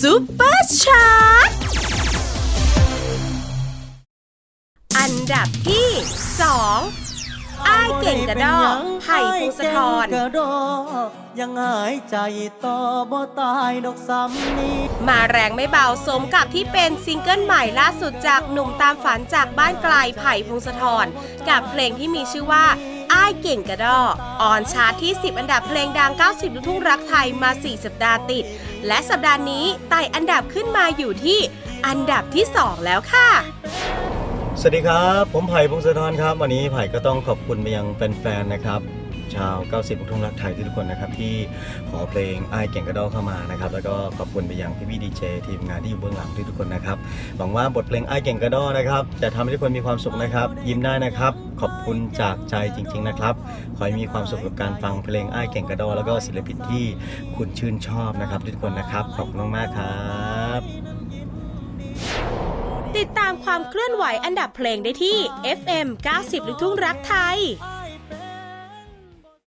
ซุปเปอร์ชาร์ตอันดับที่2อ้ายเก่งกระดอกไผ่พงศธรกระดอยังหายใจต่อบ่ตายดอกซ้ำนี้มาแรงไม่เบาสมกับที่เป็นซิงเกิลใหม่ล่าสุดจากหนุ่มตามฝันจากบ้านไกลไผ่พงศธรกับเพลงที่มีชื่อว่า อ้ายเก่งกระดอออนชาร์ตที่ 10 อันดับเพลงดัง 90 ลูกทุ่งรักไทยมา 4 สัปดาห์ติด และสัปดาห์นี้ไต่อันดับขึ้นมาอยู่ที่อันดับที่ 2 แล้วค่ะ สวัสดีครับ ผมไผ่พงศธรครับ วันนี้ไผ่ก็ต้องขอบคุณไปยังแฟนๆนะครับ ชาว 90ลูกทุ่งรักไทยทุกคนนะครับที่ขอเพลงไอ้เก่งกระดอเข้ามานะครับแล้วก็ขอบคุณไปยังพี่พี่ดีเจทีมงานที่อยู่เบื้องหลังทุกคนนะครับหวังว่าบทเพลงไอ้เก่งกระดอนะครับจะทำให้ทุกคนมีความสุขนะครับ ยิ้มได้นะครับ ขอบคุณจากใจจริง ๆนะครับ ขอให้มีความสุขกับการฟังเพลงไอ้เก่งกระดอแล้วก็ศิลปินที่คุณชื่นชอบนะครับทุกคนนะครับขอบคุณมากครับติดตามความเคลื่อนไหวอันดับเพลงได้ที่ FM 90ลูกทุ่งรักไทย